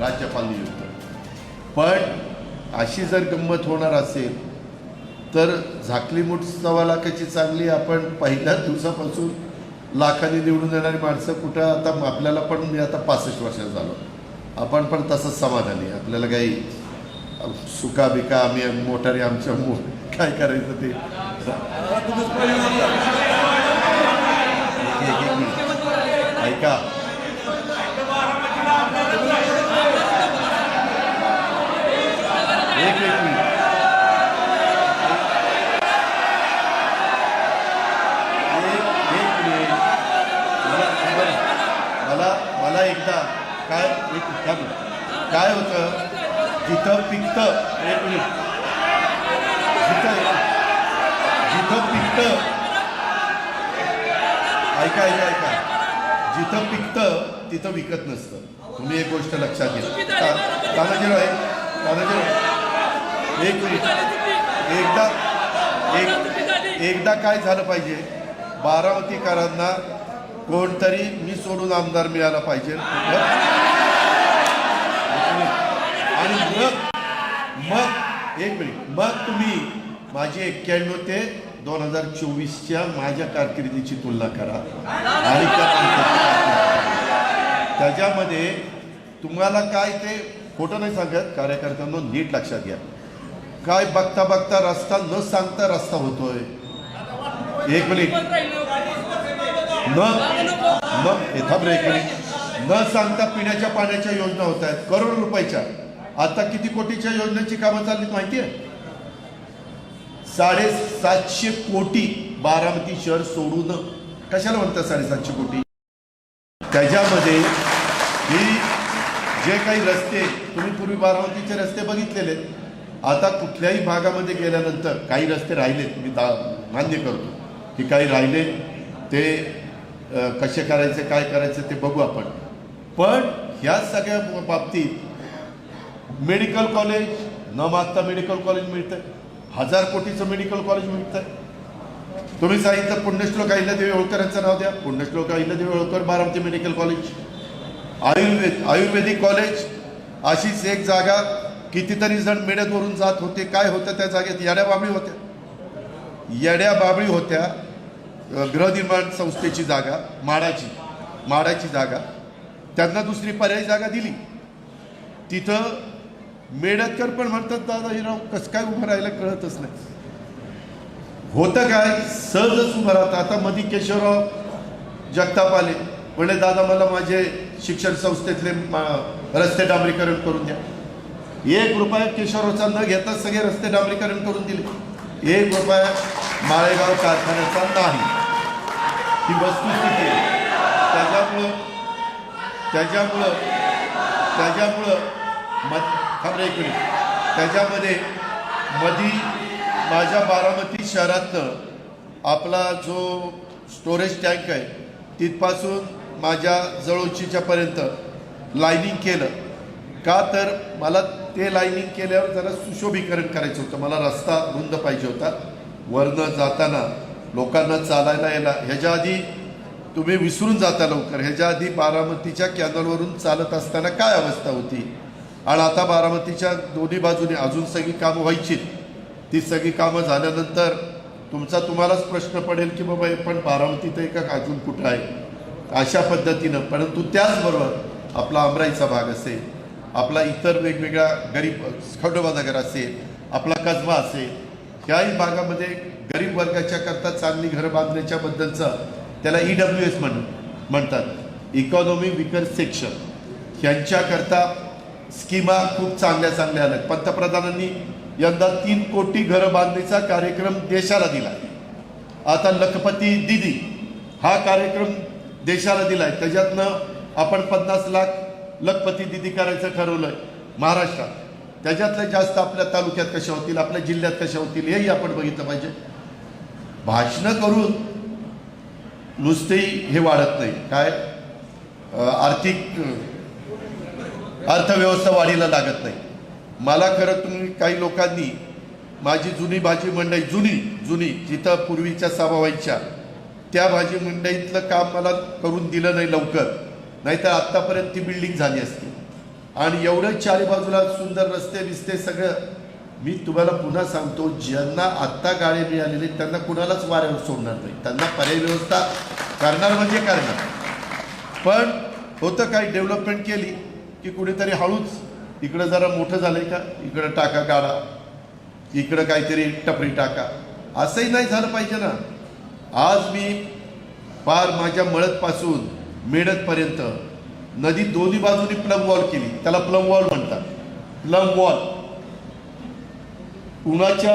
राज्यपाल नियुक्त. पण अशी जर गंमत होणार असेल तर झाकली मूठ सव्वा लाखाची चांगली आपण पहिल्याच दिवसापासून लाखांनी निवडून येणारी माणसं कुठं आता आपल्याला पण मी आता पासष्ट वर्षात झालो. आपण पण तसंच समाधानी आपल्याला काही सुका बिका आम्ही मोटारी आमच्या मो काय करायचं ते? ऐका. एक एक मिनिट मला मला- एकदा काय एक काय होतं? जिथं पिकतं एक मिनिट. जिथं जिथं पिकतं ऐका ऐका ऐका. जिथं पिकतं तिथं विकत नसतं. तुम्ही एक गोष्ट लक्षात घ्या. ता- तानाजीराव आहे तानाजीराव एक मिनिट. एकदा एक एकदा काय झालं पाहिजे? बारामतीकरांना कोणतरी मी सोडून आमदार मिळाला पाहिजे. आणि मग मग एक मिनिट. मग तुम्ही माझी एक्क्याण्णव ते दोन हजार चोवीसच्या माझ्या कारकिर्दीची तुलना करा. आणि त्याच्यामध्ये तुम्हाला काय ते खोटं नाही सांगत. कार्यकर्त्यांना नीट लक्षात घ्या. काय बघता बघता रस्ता न सांगता रस्ता होतोय. एक मिनिट. न थांब एक मिनिट. न सांगता पिण्याच्या पाण्याच्या योजना होत आहेत. करोड रुपयाच्या. आता किती कोटीच्या योजनेची कामं चाललीत माहिती आहे साडेसातशे कोटी बारामती शहर सोडून. कशाला म्हणतात साडेसातशे कोटी? त्याच्यामध्ये ही जे काही रस्ते तुम्ही पूर्वी बारामतीचे रस्ते बघितलेले. आहेत. आता कुठल्याही भागामध्ये गेल्यानंतर काही रस्ते राहिलेत मी दा मान्य करतो. की काही राहिले ते कसे करायचे काय करायचे ते बघू आपण. पण ह्या सगळ्या बाबतीत मेडिकल कॉलेज न मागता मेडिकल कॉलेज मिळतं हजार कोटीचं मेडिकल कॉलेज मिळतं तुम्ही सांगितलं पुण्यश्लोक अहिल्यादेवी होळकरांचं नाव द्या. पुण्यश्लोक Ahilyadevi Holkar Baramati medical college. Ayurveda Ayurvedic college अशीच एक जागा कितीतरी जण मेळ्यातवरून जात होते काय होतं त्या जागेत? येड्या बाबळी होत्या. येड्या बाबळी होत्या गृहनिर्माण संस्थेची जागा माडाची माडाची जागा. त्यांना दुसरी पर्यायी जागा दिली. तिथं मेडतकर पण म्हणतात दादाजीराव कसं काय उभं राहायला कळतच नाही. होतं काय? सहजच उभं राहतं. आता मधी केशवराव जगताप आले. म्हणले दादा मला माझे शिक्षण संस्थेतले रस्ते डांबरीकरण करून द्या. एक रुपया केशवरावचा न घेताच सगळे रस्ते डांबरीकरण करून दिले. एक रुपया माळेगाव कारखान्याचा नाही. ही वस्तुस्थिती आहे. त्याच्यामुळं त्याच्यामुळं त्याच्यामुळं मत खबर एक मिनिट. त्याच्यामध्ये मधी माझ्या बारामती शहरातनं आपला जो स्टोरेज टँक आहे तिथपासून माझ्या जवळचीच्यापर्यंत लाईनिंग केलं. का तर मला ते लाईनिंग केल्यावर जरा सुशोभीकरण करायचं होतं. मला रस्ता रुंद पाहिजे होता. वरनं जाताना लोकांना चालायला यायला ह्याच्या आधी तुम्ही विसरून जाता लवकर. ह्याच्या आधी बारामतीच्या कॅनलवरून चालत असताना काय अवस्था होती? आणि आता बारामतीच्या दोन्ही बाजूने अजून सगळी कामं व्हायचीत ती सगळी कामं झाल्यानंतर तुमचा तुम्हालाच प्रश्न पडेल की बाबा हे पण बारामती तर एका अजून कुठं आहे? अशा पद्धतीनं. परंतु त्याचबरोबर आपला अमराईचा भाग असेल. आपला इतर वेगवेगळ्या गरीब खंडोबानगर असेल आपला कसबा असेल ह्याही भागामध्ये गरीब वर्गाच्या करता चांगली घरं बांधण्याच्या बद्दलचं त्याला ई डब्ल्यू एस म्हण म्हणतात. इकॉनॉमी विकर सेक्शन ह्यांच्याकरता स्कीमा खूप चांगल्या चांगल्या आल्या पंतप्रधानांनी यंदा तीन कोटी घरं बांधणीचा कार्यक्रम देशाला दिला. आता लखपती दिदी हा कार्यक्रम देशाला दिला आहे त्याच्यातनं आपण पन्नास लाख लखपती दिदी करायचं ठरवलंय महाराष्ट्रात. त्याच्यातल्या जास्त आपल्या तालुक्यात कशा होतील आपल्या जिल्ह्यात कशा होतील हेही आपण बघितलं पाहिजे. भाषणं करून नुसतेही हे वाढत नाही. काय? आर्थिक अर्थव्यवस्था वाढीला लागत नाही. मला खरं तुम्ही काही लोकांनी माझी जुनी भाजी मंडई जुनी जुनी जिथं पूर्वीच्या सभा व्हायच्या त्या भाजी मंडईतलं काम मला करून दिलं नाही लवकर. नाहीतर आत्तापर्यंत ती बिल्डिंग झाली असती. आणि एवढं चारी बाजूला सुंदर रस्ते बिस्ते सगळं. मी तुम्हाला पुन्हा सांगतो ज्यांना आत्ता गाडी मिळालेले त्यांना कुणालाच वाऱ्यावर सोडणार नाही. त्यांना पर्याय व्यवस्था करणार म्हणजे करणार. पण होतं काही डेव्हलपमेंट केली की कुणीतरी हळूच इकडं जरा मोठं झालंय का इकडं टाका गाडा इकडं काहीतरी टपरी टाका. असंही नाही झालं पाहिजे ना. आज मी पार माझ्या मळतपासून मेडकपर्यंत नदी दोन्ही बाजूनी प्लम वॉल केली. त्याला प्लम वॉल म्हणतात. Plumb wall. पुण्याच्या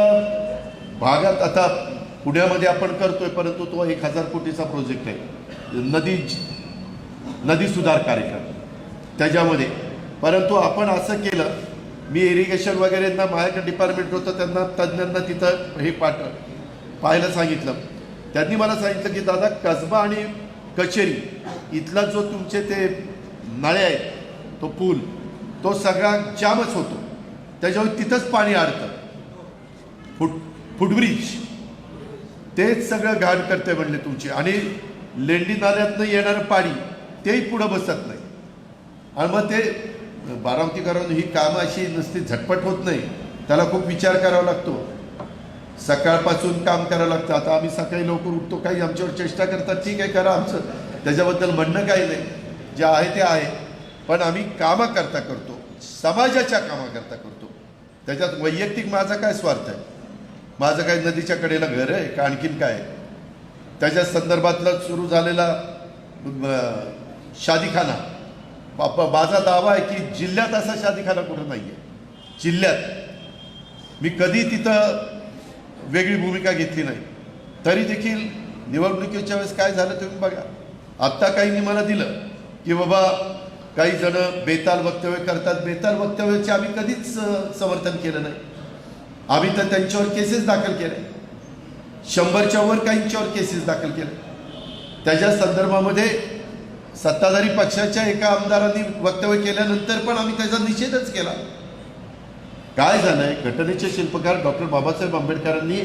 भागात आता पुण्यामध्ये आपण करतोय परंतु तो एक हजार कोटीचा प्रोजेक्ट आहे. नदी नदी सुधार कार्यक्रम. त्याच्यामध्ये. परंतु आपण असं केलं मी इरिगेशन वगैरे माझ्याकडे डिपार्टमेंट होतं त्यांना तज्ज्ञांना तिथं हे पाठ पाहायला सांगितलं. त्यांनी मला सांगितलं की दादा कसबा आणि कचेरी. इथला जो तुमचे ते नळे आहेत तो पूल तो सगळा जामच होतो. त्याच्यावर तिथंच पाणी अडतं फुट फुटब्रिज. तेच सगळं घाण करते म्हणले तुमचे. आणि लेंडी नाल्यातनं येणारं पाणी तेही पुढं बसत नाही. आणि मग ते बारामतीकरांनी ही कामं अशी नुसती झटपट होत नाही. त्याला खूप विचार करावा लागतो. सकाळपासून काम करावं लागतं. आता आम्ही सकाळी लवकर उठतो. काही आमच्यावर चेष्टा करतात. ठीक आहे करा आमचं. त्याच्याबद्दल म्हणणं काही नाही. जे आहे ते आहे. पण आम्ही कामाकरता करतो. समाजाच्या कामाकरता करतो. त्याच्यात वैयक्तिक माझा काय स्वार्थ आहे? माझं काय नदीच्या कडेला घर आहे का? आणखीन काय आहे? त्याच्या संदर्भातला सुरू झालेला शादीखाना. बापा माझा दावा आहे की जिल्ह्यात असा शादीखाना कुठं नाही आहे जिल्ह्यात. मी कधी तिथं वेगळी भूमिका घेतली नाही. तरी देखील निवडणुकीच्या वेळेस काय झालं तुम्ही बघा. आत्ता काहींनी मला दिलं की बाबा काही जण बेताल वक्तव्य करतात. बेताल वक्तव्याचे आम्ही कधीच समर्थन केलं नाही. आम्ही तर त्यांच्यावर केसेस दाखल केले. शंभरच्या वर काहींच्यावर केसेस दाखल केले. त्याच्या संदर्भामध्ये सत्ताधारी पक्षाच्या एका आमदारांनी वक्तव्य केल्यानंतर पण आम्ही त्याचा निषेधच केला. काय झालंय? घटनेचे शिल्पकार डॉक्टर बाबासाहेब आंबेडकरांनी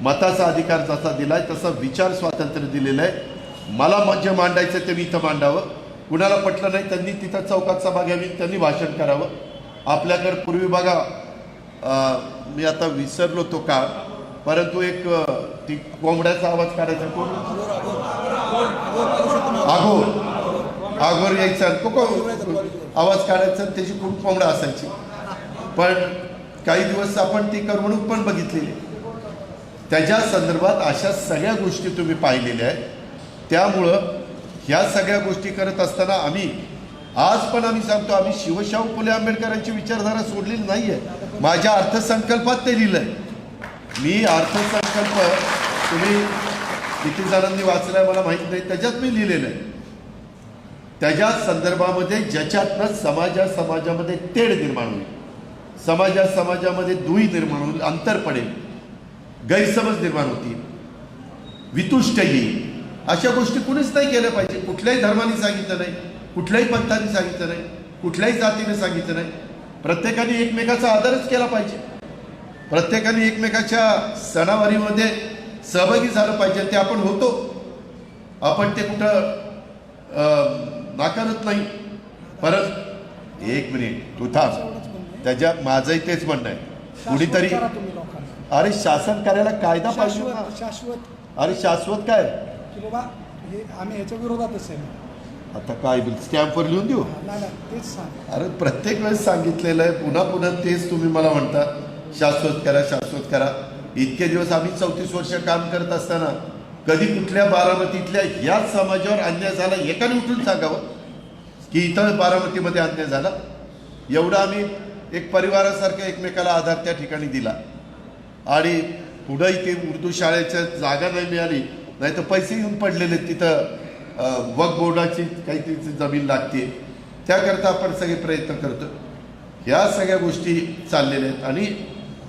मताचा अधिकार जसा दिलाय तसा विचार स्वातंत्र्य दिलेलं आहे. मला म- जे मांडायचं ते मी इथं मांडावं. कुणाला पटलं नाही त्यांनी तिथं चौकात सभा घ्यावी त्यांनी भाषण करावं. आपल्याकडे पूर्वी बघा मी आता विसरलो तो का परंतु एक ती कोंबड्याचा आवाज काढायचा कोण आघोर. आघोर यायचा. आवाज काढायचा त्याची खूप कोंबडा असायची. पण काही दिवस आपण ती करमणूक पण बघितलेली. त्याच्या संदर्भात अशा सगळ्या गोष्टी तुम्ही पाहिलेल्या आहेत. त्यामुळं ह्या सगळ्या गोष्टी करत असताना आम्ही आज पण आम्ही सांगतो आम्ही शिवशाहू फुले आंबेडकरांची विचारधारा सोडलेली नाही आहे माझ्या अर्थसंकल्पात ते लिहिलं आहे मी अर्थसंकल्प तुम्ही किती जणांनी वाचलाय मला माहीत नाही त्याच्यात मी लिहिलेलं आहे. त्याच्या संदर्भामध्ये ज्याच्यातनं समाजा समाजामध्ये तेढ निर्माण होईल. समाजा समाजामध्ये दुई निर्माण होईल अंतर पडेल गैरसमज निर्माण होतील वितुष्ट येईल. अशा गोष्टी कुणीच नाही केल्या पाहिजे. कुठल्याही धर्माने सांगितलं नाही कुठल्याही पंथाने सांगितलं नाही कुठल्याही जातीने सांगितलं नाही. प्रत्येकाने एकमेकाचा आदरच केला पाहिजे. प्रत्येकाने एकमेकाच्या सणावारीमध्ये सहभागी झालं पाहिजे. ते आपण होतो. आपण ते कुठं नाकारत नाही. परत एक मिनिट तू थांब. त्याच्या माझंही तेच म्हणणं आहे. कुणीतरी. अरे शासन करायला कायदा पाहिजे. शाश्वत अरे शाश्वत काय? की बाबा हे आम्ही ह्याच्या विरोधातच आहे आता काय स्टॅम्पवर लिहून देऊ? तेच सांग. अरे प्रत्येक वेळेस सांगितलेलं आहे. पुन्हा पुन्हा तेच तुम्ही मला म्हणता. शाश्वत करा शाश्वत करा. इतके दिवस आम्ही चौतीस वर्ष काम करत असताना कधी कुठल्या बारामतीतल्या ह्याच समाजावर अन्याय झाला एकाने उठून सांगावं? की इथं बारामतीमध्ये अन्याय झाला? एवढं आम्ही एक परिवारासारखं एकमेकाला आधार त्या ठिकाणी दिला. आणि पुढं इथे उर्दू शाळेच्या जागा नाही मिळाली नाही तर पैसे येऊन पडलेले आहेत तिथं वक बोर्डाची काही तिथे जमीन लागते. त्याकरता आपण सगळे प्रयत्न करतो. ह्या सगळ्या गोष्टी चाललेल्या आहेत आणि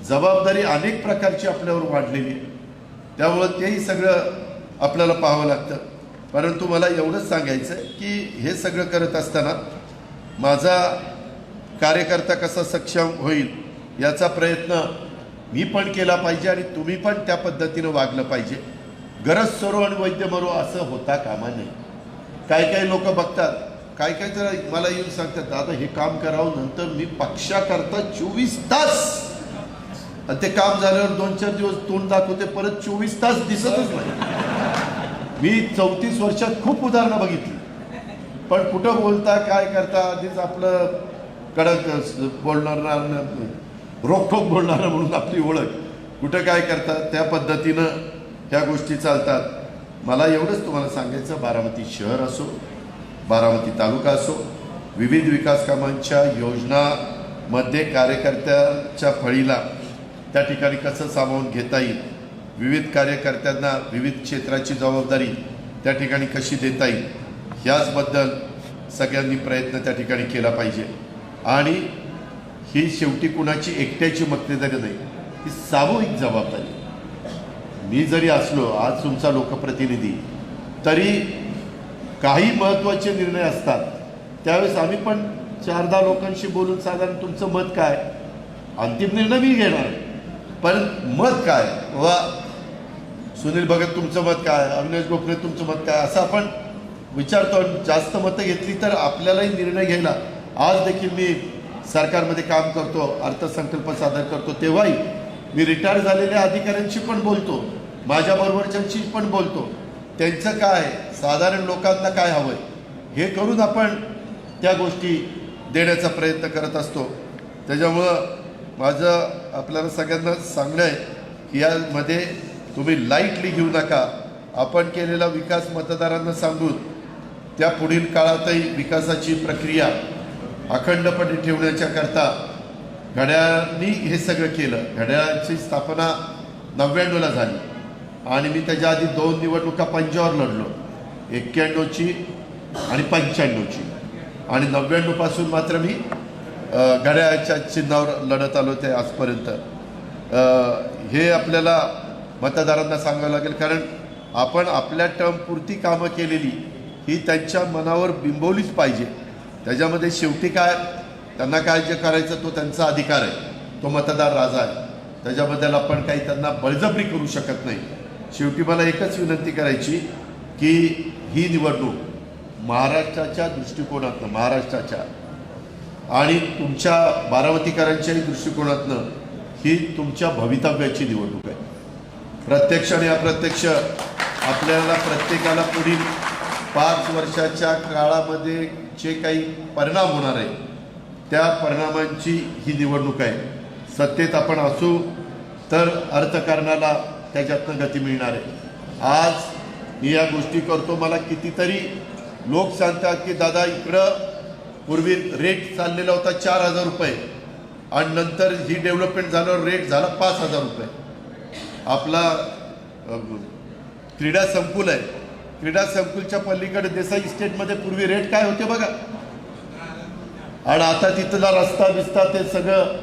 जबाबदारी अनेक प्रकारची आपल्यावर वाढलेली आहे. त्यामुळं तेही सगळं आपल्याला पाहावं लागतं. परंतु मला एवढंच सांगायचं आहे की हे सगळं करत असताना माझा कार्यकर्ता कसा सक्षम होईल याचा प्रयत्न मी पण केला पाहिजे आणि तुम्ही पण त्या पद्धतीनं वागलं पाहिजे. गरज सरो आणि वैद्य मरो असं होता कामा नये. काही काही लोक बघतात काय काय तर मला येऊन सांगतात आता हे काम करावं नंतर मी पक्षाकरता चोवीस तास आणि ते काम झाल्यावर दोन चार दिवस तोंड दाखवते परत चोवीस तास दिसतच नाही. मी चौतीस वर्षात खूप उदाहरणं बघितली. पण कुठं बोलता काय करता आधीच आपलं कडक बोलणार रोखोक बोलणार म्हणून आपली ओळख. कुठं काय करतात त्या पद्धतीनं ह्या गोष्टी चालतात. मला एवढंच तुम्हाला सांगायचं बारामती शहर असो बारामती तालुका असो विविध विकास कामांच्या योजनामध्ये कार्यकर्त्यांच्या फळीला त्या ठिकाणी कसं सामावून घेता येईल विविध कार्यकर्त्यांना विविध क्षेत्राची जबाबदारी त्या ठिकाणी कशी देता येईल याचबद्दल सगळ्यांनी प्रयत्न त्या ठिकाणी केला पाहिजे. आणि ही शेवटी कुणाची एकट्याची मक्तेदारी नाही ही सामूहिक जबाबदारी. मी जरी असलो आज तुमचा लोकप्रतिनिधी तरी काही महत्त्वाचे निर्णय असतात. त्यावेळेस आम्ही पण चार दहा लोकांशी बोलून साधारण तुमचं मत काय? अंतिम निर्णय मी घेणार. पण मत काय? वा. सुनील भगत तुमचं मत काय? अविनाश गोखले तुमचं मत काय? असं आपण विचारतो आणि जास्त मतं घेतली तर आपल्यालाही निर्णय घ्यायला आज देखील मी सरकारमध्ये काम करतो अर्थसंकल्प सादर करतो तेव्हाही मी रिटायर झालेल्या अधिकाऱ्यांशी पण बोलतो माझ्याबरोबरच्यांशी पण बोलतो. त्यांचं काय साधारण लोकांना काय हवंय? हे करून आपण त्या गोष्टी देण्याचा प्रयत्न करत असतो. त्याच्यामुळं माझं आपल्याला सगळ्यांना सांगणं आहे की यामध्ये तुम्ही लाईटली घेऊ नका. आपण केलेला विकास मतदारांना सांगून त्या पुढील काळातही विकासाची प्रक्रिया अखंडपणे ठेवण्याच्या करता घड्याळांनी हे सगळं केलं. घड्याळाची स्थापना नव्याण्णवला झाली. आणि मी त्याच्या आधी दोन निवडणुका पंजावर लढलो. एक्क्याण्णवची आणि पंच्याण्णवची. आणि नव्याण्णवपासून मात्र मी घड्याळाच्या चिन्हावर लढत आलो ते आजपर्यंत. हे आपल्याला मतदारांना सांगावं लागेल कारण आपण आपल्या टर्मपुरती कामं केलेली ही त्यांच्या मनावर बिंबवलीच पाहिजे. त्याच्यामध्ये शेवटी काय त्यांना काय जे करायचं तो त्यांचा अधिकार आहे. तो मतदार राजा आहे. त्याच्याबद्दल आपण काही त्यांना बळजबरी करू शकत नाही. शेवटी मला एकच विनंती करायची की ही निवडणूक महाराष्ट्राच्या दृष्टिकोनातनं महाराष्ट्राच्या आणि तुमच्या बारामतीकरांच्याही दृष्टिकोनातनं ही तुमच्या भवितव्याची निवडणूक आहे. प्रत्यक्ष आणि अप्रत्यक्ष आपल्याला प्रत्येकाला पुढील पाच वर्षाच्या काळामध्ये जे काही परिणाम होणार आहे त्या परिणामांची ही निवडणूक आहे. सत्तेत आपण असू तर अर्थकारणाला त्याच्यातनं गती मिळणार आहे. आज मी या गोष्टी करतो मला कितीतरी लोक सांगतात की दादा इकडं पूर्वी रेट चाललेला होता चार हजार रुपये आणि नंतर ही डेव्हलपमेंट झाल्यावर रेट झाला पाच हजार रुपये. आपला क्रीडा संकुल आहे. क्रीडा संकुलच्या पलीकडे देसाई इस्टेटमध्ये पूर्वी रेट काय होते बघा. आणि आता तिथला रस्ता बिस्ता ते सगळं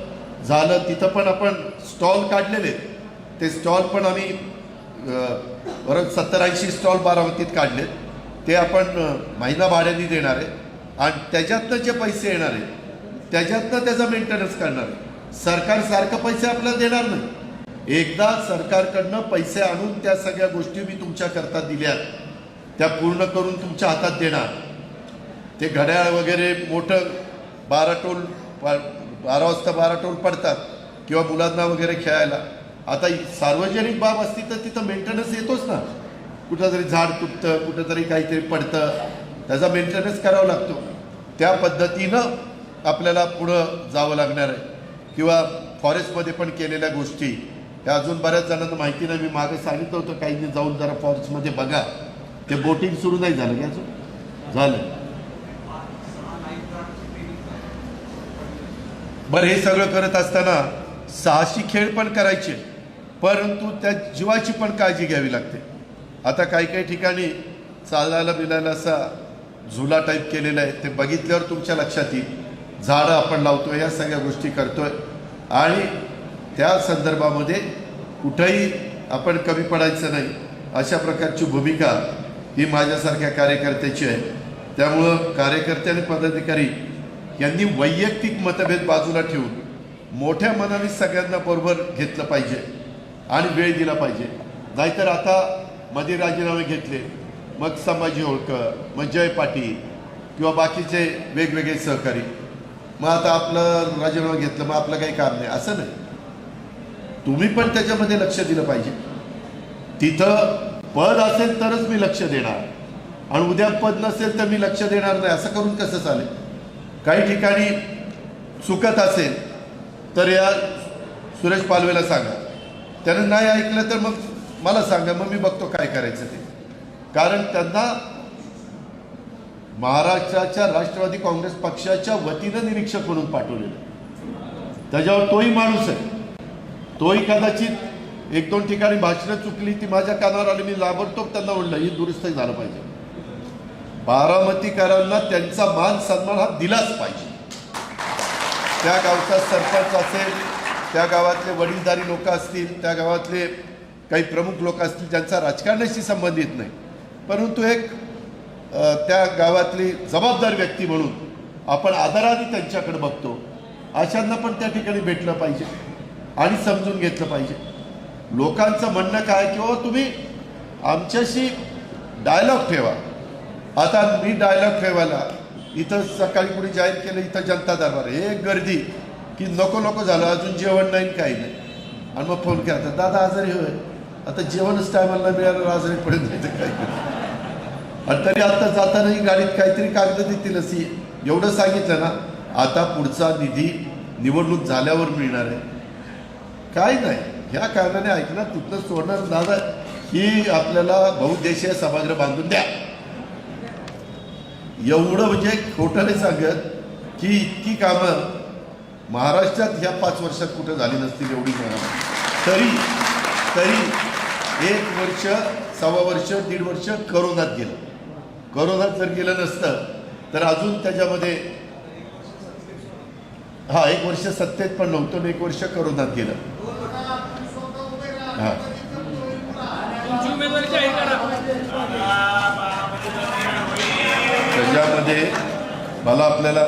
झालं. तिथं पण आपण स्टॉल काढलेले. आहेत. ते स्टॉल पण आम्ही अ, बरं सत्तर ऐंशी स्टॉल बारामतीत काढलेत ते आपण महिना भाड्याने देणार आहे. आणि त्याच्यातनं जे पैसे येणार आहेत त्याच्यातनं त्याचा मेंटेनन्स करणार आहे. सरकार सारखं पैसे आपल्याला देणार नाही. एकदा सरकारकडनं पैसे आणून त्या सगळ्या गोष्टी मी तुमच्याकरता दिल्यात. त्या पूर्ण करून तुमच्या हातात देणार. ते घड्याळ वगैरे मोठं बारा टोल बारा वाजता बारा टोल पडतात किंवा मुलांना वगैरे खेळायला. आता सार्वजनिक बाब असती तर तिथं मेंटेनन्स येतोच ना. कुठंतरी झाड तुटतं कुठंतरी काहीतरी पडतं. त्याचा मेंटेनन्स करावा लागतो. त्या पद्धतीनं आपल्याला पुढं जावं लागणार आहे. किंवा फॉरेस्टमध्ये पण केलेल्या गोष्टी. ह्या अजून बऱ्याच जणांना माहिती नाही. मी मागे सांगितलं होतं काहींनी जाऊन जरा फॉरेस्टमध्ये बघा. ते बोटिंग सुरू नाही झालं का अजून? झालं. बरं हे सगळं करत असताना साहसी खेळ पण करायचे परंतु त्या जीवाची पण काळजी घ्यावी लागते. आता काही काही ठिकाणी चालायला बिलायला असा झुला टाईप केलेला आहे. ते बघितल्यावर तुमच्या लक्षात येईल. झाडं आपण लावतो या सगळ्या गोष्टी करतोय. आणि त्या संदर्भामध्ये कुठंही आपण कमी पडायचं नाही. अशा प्रकारची भूमिका ही माझ्यासारख्या कार्यकर्त्याची आहे. त्यामुळं कार्यकर्ते आणि पदाधिकारी यांनी वैयक्तिक मतभेद बाजूला ठेवून मोठ्या मनाने सगळ्यांना बरोबर घेतलं पाहिजे आणि वेळ दिला पाहिजे. नाहीतर आता मध्ये राजीनामे घेतले मग संभाजी होळकर मग जय पाटील किंवा बाकीचे वेगवेगळे सहकारी. मग आता आपलं राजीनामा घेतलं मग आपलं काही काम नाही. असं नाही. तुम्ही पण त्याच्यामध्ये लक्ष दिलं पाहिजे. तिथं पद असेल तरच मी लक्ष देणार. आणि उद्या पद नसेल तर मी लक्ष देणार नाही. असं करून कसं चालेल? काही ठिकाणी चुकत असेल तर या सुरेश पालवेला सांगा. त्यानं नाही ऐकलं तर मग मला सांगा. मग मी बघतो काय करायचं ते. कारण त्यांना महाराष्ट्राच्या राष्ट्रवादी काँग्रेस पक्षाच्या वतीनं निरीक्षक म्हणून पाठवलेलं त्याच्यावर तोही माणूस आहे. तोही कदाचित एक दोन ठिकाणी भाषणं चुकली ती माझ्या कानावर आली मी लाबडतोब त्यांना ओढलं ही दुरुस्त झालं पाहिजे. बारामतीकरांना त्यांचा मान सन्मान हा दिलाच पाहिजे. त्या गावचा सरपंच असेल त्या गावातले वडीलधारी लोक असतील त्या गावातले काही प्रमुख लोक असतील ज्यांचा राजकारणाशी संबंध येत नाही. परंतु एक त्या गावातली जबाबदार व्यक्ती म्हणून आपण आदराने त्यांच्याकडे बघतो. अशांना पण त्या ठिकाणी भेटलं पाहिजे आणि समजून घेतलं पाहिजे. लोकांचं म्हणणं काय की "ओ, तुम्ही आमच्याशी डायलॉग ठेवा. आता मी डायलॉग ठेवायला इथं सकाळी कुणी जाहीर केलं इथं जनता दरबार एक गर्दी की नको नको झालं अजून जेवण नाही काही नाही. आणि मग फोन केला तर दादा आजारी होय. आता जेवणच टायमाला मिळालं आजारी पडत नाही. तर आणि तरी आता जातानाही गाडीत काहीतरी कागद देतील अशी एवढं सांगितलं ना आता पुढचा निधी निवडणूक झाल्यावर मिळणार आहे. काय नाही. ह्या कारणाने ऐकलं तिथलं सोडणार? दादा ही आपल्याला बहुद्देशीय सभागृह बांधून द्या. एवढं म्हणजे खोटं नाही सांगत की इतकी कामं महाराष्ट्रात ह्या पाच वर्षात कुठं झाली नसतील एवढी कामं. तरी तरी एक वर्ष सव्वा वर्ष दीड वर्ष करोनात गेलं. करोनात जर गेलं नसतं तर अजून त्याच्यामध्ये हा एक वर्ष सत्तेत पण नव्हतं आणि एक वर्ष करोनात गेलं हा तुमची उमेदवारी जाहीर करा त्याच्यामध्ये मला आपल्याला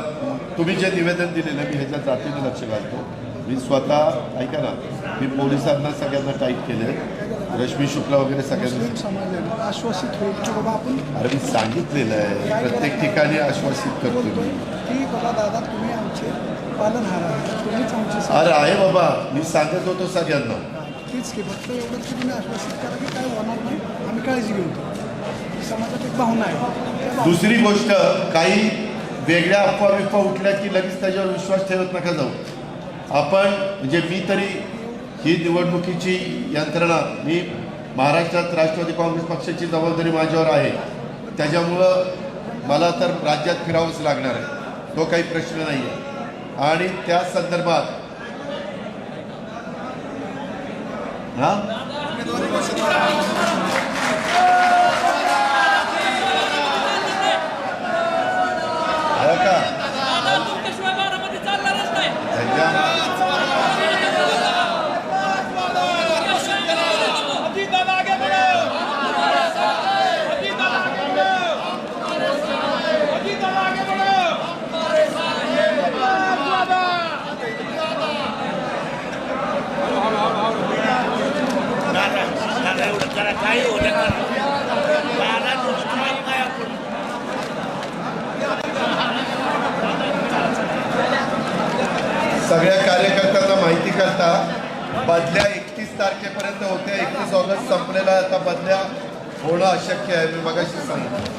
तुम्ही जे निवेदन दिलेलं मी ह्याच्या जातीनं लक्ष घालतो. मी स्वतः ऐका ना मी पोलिसांना सगळ्यांना टाईप केले रश्मी शुक्ला वगैरे सगळ्यांना आश्वासित होईल. अरे मी सांगितलेलं आहे. प्रत्येक ठिकाणी आश्वासित करतो मी. दादा तुम्ही आमचे अरे आहे बाबा. मी सांगत होतो सगळ्यांना. तीच की फक्त एवढंच की तुम्ही आश्वासित करा की काय होणार नाही आम्ही काळजी घेऊ. ही समाजात एक भावना आहे. दुसरी गोष्ट काही वेगळ्या अफवा बिफवा उठल्या की लगेच त्याच्यावर विश्वास ठेवत नका जाऊ. आपण म्हणजे मी तरी ही निवडणुकीची यंत्रणा मी महाराष्ट्रात राष्ट्रवादी काँग्रेस पक्षाची जबाबदारी माझ्यावर आहे. त्याच्यामुळं मला तर राज्यात फिरावंच लागणार आहे. तो काही प्रश्न नाही आहे आणि त्या संदर्भात हां आहे का दादा तुमच्याशिवाय बारामती चालणारच नाही त्याच्या दादा एवढं करा काही सगळ्या कार्यकर्त्यांना माहिती करता बदल्या एकतीस तारखेपर्यंत होत्या एकतीस ऑगस्ट संपलेला आता बदल्या होणं अशक्य आहे मी मगाशी सांगितलं.